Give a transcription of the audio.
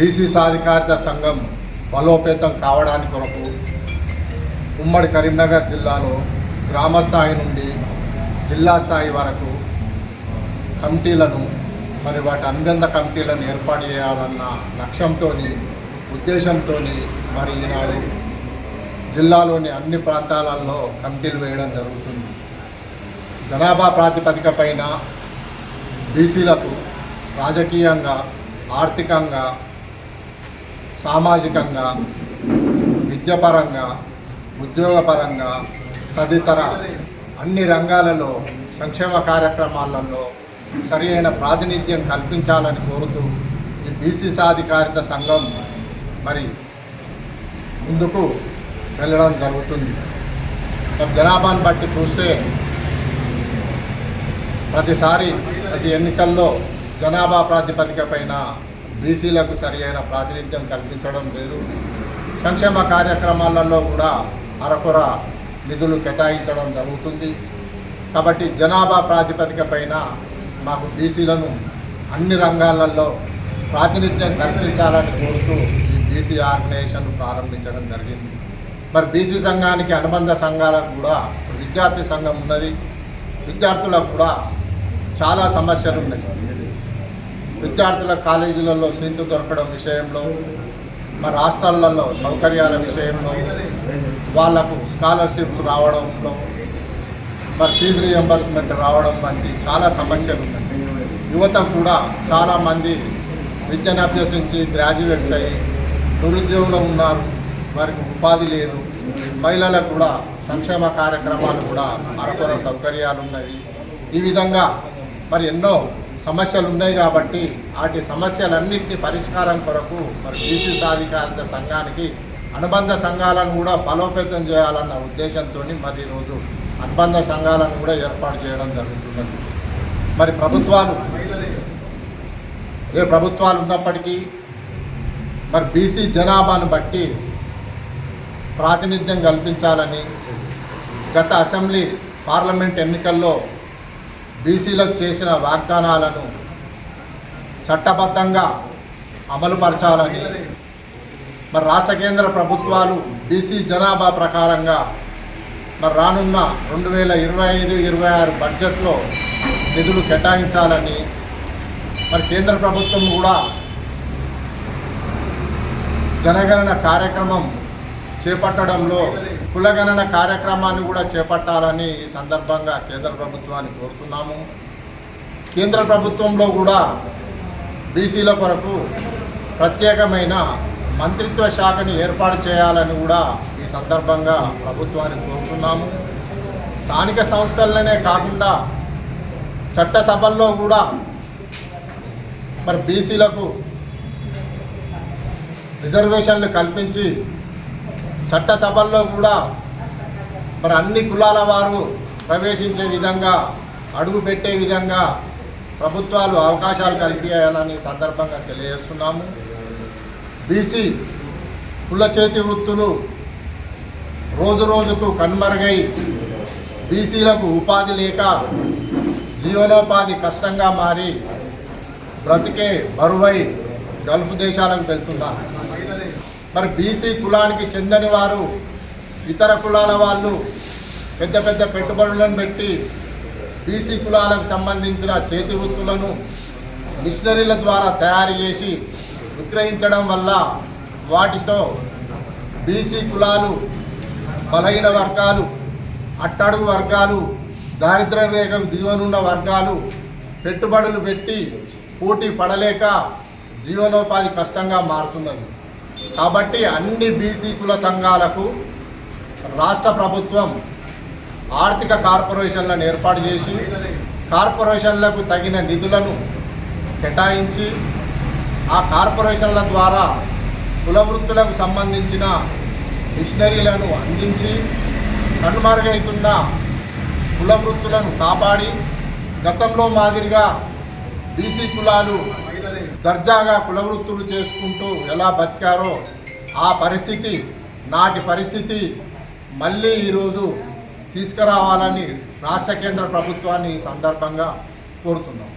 BC సాధికారిత సంఘం బలోపేతం కావడానికి కొరకు ఉమ్మడి కరీంనగర్ జిల్లాలో గ్రామ స్థాయి నుండి జిల్లా స్థాయి వరకు కమిటీలను మరి వాటి అనుబంధ కమిటీలను ఏర్పాటు చేయాలన్న లక్ష్యంతో ఉద్దేశంతో మరి ఈనాడు జిల్లాలోని అన్ని ప్రాంతాలలో కమిటీలు వేయడం జరుగుతుంది. జనాభా ప్రాతిపదిక పైన బీసీలకు రాజకీయంగా ఆర్థికంగా సామాజికంగా విద్యాపరంగా ఉద్యోగపరంగా తదితర అన్ని రంగాలలో సంక్షేమ కార్యక్రమాలలో సరి అయిన ప్రాతినిధ్యం కల్పించాలని కోరుతూ ఈ బీసీ సాధికారిత సంఘం మరి ముందుకు వెళ్ళడం జరుగుతుంది. జనాభాను బట్టి చూస్తే ప్రతిసారి ప్రతి ఎన్నికల్లో జనాభా ప్రాతిపదిక పైన బీసీలకు సరి అయిన ప్రాతినిధ్యం కల్పించడం లేదు. సంక్షేమ కార్యక్రమాలలో కూడా అరకొర నిధులు కేటాయించడం జరుగుతుంది. కాబట్టి జనాభా ప్రాతిపదిక పైన మాకు బీసీలను అన్ని రంగాలలో ప్రాతినిధ్యం కల్పించాలని కోరుతూ ఈ బీసీ ఆర్గనైజేషన్ ప్రారంభించడం జరిగింది. మరి బీసీ సంఘానికి అనుబంధ సంఘాలకు కూడా విద్యార్థి సంఘం ఉన్నది. విద్యార్థులకు కూడా చాలా సమస్యలు ఉన్నాయి. విద్యార్థుల కాలేజీలలో సీట్లు దొరకడం విషయంలో మా రాష్ట్రాలలో సౌకర్యాల విషయంలో వాళ్ళకు స్కాలర్షిప్స్ రావడంలో మరి ఫీజు రియంబర్స్మెంట్ రావడం వంటి చాలా సమస్యలు ఉన్నాయి. యువత కూడా చాలామంది విద్యను అభ్యసించి గ్రాడ్యుయేట్స్ అయ్యి నిరుద్యోగులు ఉన్నారు. వారికి ఉపాధి లేదు. మహిళలకు కూడా సంక్షేమ కార్యక్రమాలు కూడా అరకొర సౌకర్యాలు ఉన్నాయి. ఈ విధంగా మరి ఎన్నో సమస్యలు ఉన్నాయి కాబట్టి వాటి సమస్యలన్నింటినీ పరిష్కారం కొరకు మరి బీసీ సాధికారిత సంఘానికి అనుబంధ సంఘాలను కూడా బలోపేతం చేయాలన్న ఉద్దేశంతో మరి ఈరోజు అనుబంధ సంఘాలను కూడా ఏర్పాటు చేయడం జరుగుతున్నది. మరి ప్రభుత్వాలు ఏ ప్రభుత్వాలు ఉన్నప్పటికీ మరి బీసీ జనాభాను బట్టి ప్రాతినిధ్యం కల్పించాలని గత అసెంబ్లీ పార్లమెంట్ ఎన్నికల్లో బీసీలకు చేసిన వాగ్దానాలను చట్టబద్ధంగా అమలుపరచాలని మరి రాష్ట్ర కేంద్ర ప్రభుత్వాలు బీసీ జనాభా ప్రకారంగా మరి రానున్న రెండు వేల ఇరవై ఐదు ఇరవై ఆరు బడ్జెట్లో నిధులు కేటాయించాలని మరి కేంద్ర ప్రభుత్వం కూడా జనగణన కార్యక్రమం చేపట్టడంలో కులగణన కార్యక్రమాన్ని కూడా చేపట్టాలని ఈ సందర్భంగా కేంద్ర ప్రభుత్వాన్ని కోరుతున్నాము. కేంద్ర ప్రభుత్వంలో కూడా బీసీల కొరకు ప్రత్యేకమైన మంత్రిత్వ శాఖని ఏర్పాటు చేయాలని కూడా ఈ సందర్భంగా ప్రభుత్వాన్ని కోరుతున్నాము. స్థానిక సంస్థలనే కాకుండా చట్టసభల్లో కూడా మరి బీసీలకు రిజర్వేషన్లు కల్పించి చట్టసభల్లో కూడా మరి అన్ని కులాల వారు ప్రవేశించే విధంగా అడుగు పెట్టే విధంగా ప్రభుత్వాలు అవకాశాలు కల్పించాలని సందర్భంగా తెలియజేస్తున్నాము. బీసీ కుల చేతి వృత్తులు రోజు రోజుకు కన్మరుగై బీసీలకు ఉపాధి లేక జీవనోపాధి కష్టంగా మారి బ్రతికే బరువై గల్ఫ్ దేశాలకు వెళ్తున్నారు మరి బీసీ కులానికి చెందని వారు ఇతర కులాల వాళ్ళు పెద్ద పెద్ద పెట్టుబడులను పెట్టి బీసీ కులాలకు సంబంధించిన చేతి వృత్తులను మిషనరీల ద్వారా తయారు చేసి విక్రయించడం వల్ల వాటితో బీసీ కులాలు బలహీన వర్గాలు అట్టడుగు వర్గాలు దారిద్ర రేఖకు దిగువనున్న వర్గాలు పెట్టుబడులు పెట్టి పోటీ పడలేక జీవనోపాధి కష్టంగా మారుతున్నది. కాబట్టి అన్ని బీసీ కుల సంఘాలకు రాష్ట్ర ప్రభుత్వం ఆర్థిక కార్పొరేషన్లను ఏర్పాటు చేసి కార్పొరేషన్లకు తగిన నిధులను కేటాయించి ఆ కార్పొరేషన్ల ద్వారా కుల వృత్తులకు సంబంధించిన మిషనరీలను అందించి కనుమరుగైతున్న కుల వృత్తులను కాపాడి గతంలో మాదిరిగా బీసీ కులాలు దర్జాగా కులవృత్తులు చేసుకుంటూ ఎలా బతికారో ఆ పరిస్థితి నాటి పరిస్థితి మళ్ళీ ఈరోజు తీసుకురావాలని రాష్ట్ర కేంద్ర ప్రభుత్వాన్ని ఈ సందర్భంగా కోరుతున్నాం.